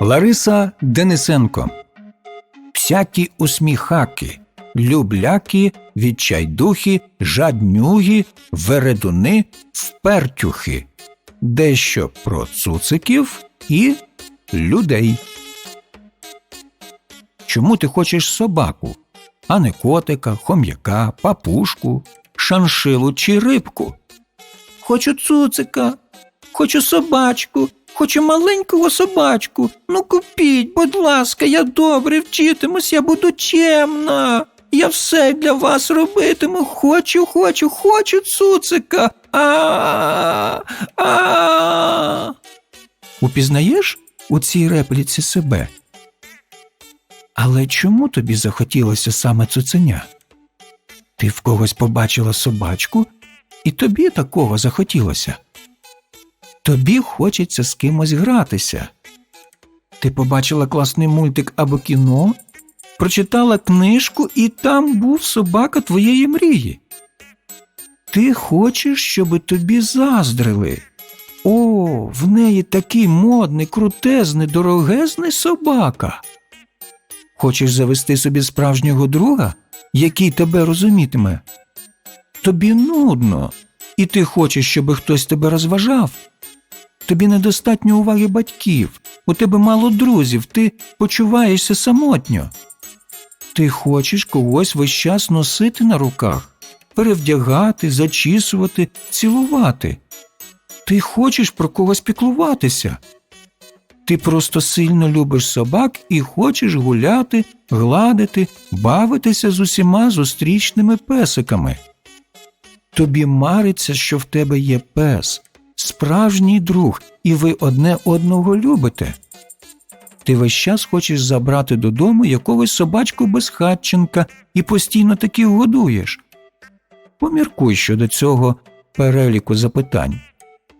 Лариса Денисенко. Всякі усміхаки, любляки, відчайдухи, жаднюги, вередуни, впертюхи. Дещо про цуциків і людей. Чому ти хочеш собаку, а не котика, хом'яка, папушку, шаншилу чи рибку? Хочу цуцика, хочу собачку, хочу маленького собачку. Ну купіть, будь ласка, я добре вчитимусь, я буду чемна. Я все для вас робитиму. Хочу, хочу, хочу цуцика. А. А. Упізнаєш у цій репліці себе? Але чому тобі захотілося саме цуценя? Ти в когось побачила собачку, і тобі такого захотілося. Тобі хочеться з кимось гратися. Ти побачила класний мультик або кіно, прочитала книжку, і там був собака твоєї мрії. Ти хочеш, щоби тобі заздрили. О, в неї такий модний, крутезний, дорогезний собака. Хочеш завести собі справжнього друга, який тебе розумітиме? Тобі нудно, і ти хочеш, щоб хтось тебе розважав. Тобі недостатньо уваги батьків, у тебе мало друзів, ти почуваєшся самотньо. Ти хочеш когось весь час носити на руках, перевдягати, зачісувати, цілувати. Ти хочеш про когось піклуватися. Ти просто сильно любиш собак і хочеш гуляти, гладити, бавитися з усіма зустрічними песиками. Тобі мариться, що в тебе є пес, справжній друг, і ви одне одного любите. Ти весь час хочеш забрати додому якогось собачку безхатченка і постійно таких годуєш. Поміркуй щодо цього переліку запитань.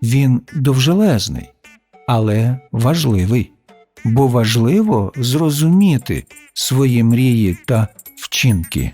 Він довжелезний, але важливий, бо важливо зрозуміти свої мрії та вчинки.